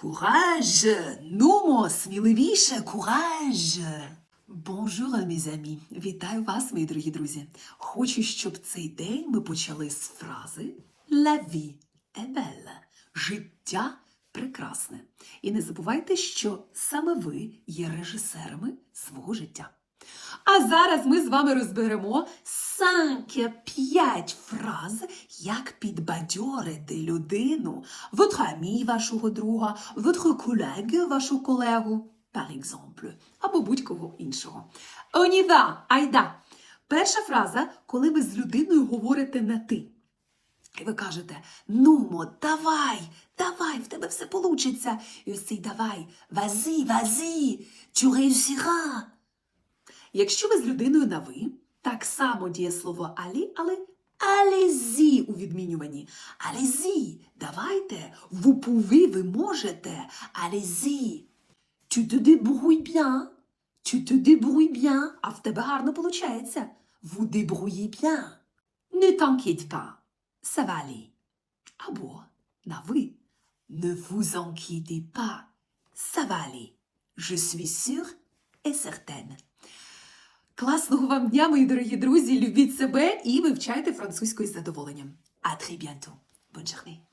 Кураж! Нумо, сміливіше, кураж! Бонжур, mes amis! Вітаю вас, мої дорогі друзі! Хочу, щоб цей день ми почали з фрази La vie est belle. Життя прекрасне. І не забувайте, що саме ви є режисерами свого життя. А зараз ми з вами розберемо 5 фраз, як підбадьорити людину, votre ami, вашого друга, votre collègue, вашу колегу, par exemple, або будь-кого іншого. Va, айда. Перша фраза, коли ви з людиною говорите на ти. І ви кажете, нумо, давай, давай, в тебе все получиться. І ось цей давай, вазі, вазі, tu réussiras. Якщо ви з людиною на ви, так само діє слово алі, але алезі у відмінюванні. Алезі, давайте, vous pouvez, ви можете, алезі. Tu te débrouilles bien, tu te débrouilles bien, а в тебе гарно получається. Vous débrouillez bien. Ne t'inquiète pas, ça va aller. Або на ви. Ne vous inquiétez pas, ça va aller. Je suis sûre et certaine. Класного вам дня, мої дорогі друзі! Любіть себе і вивчайте французьку із задоволенням. А très bientôt. Bonne journée.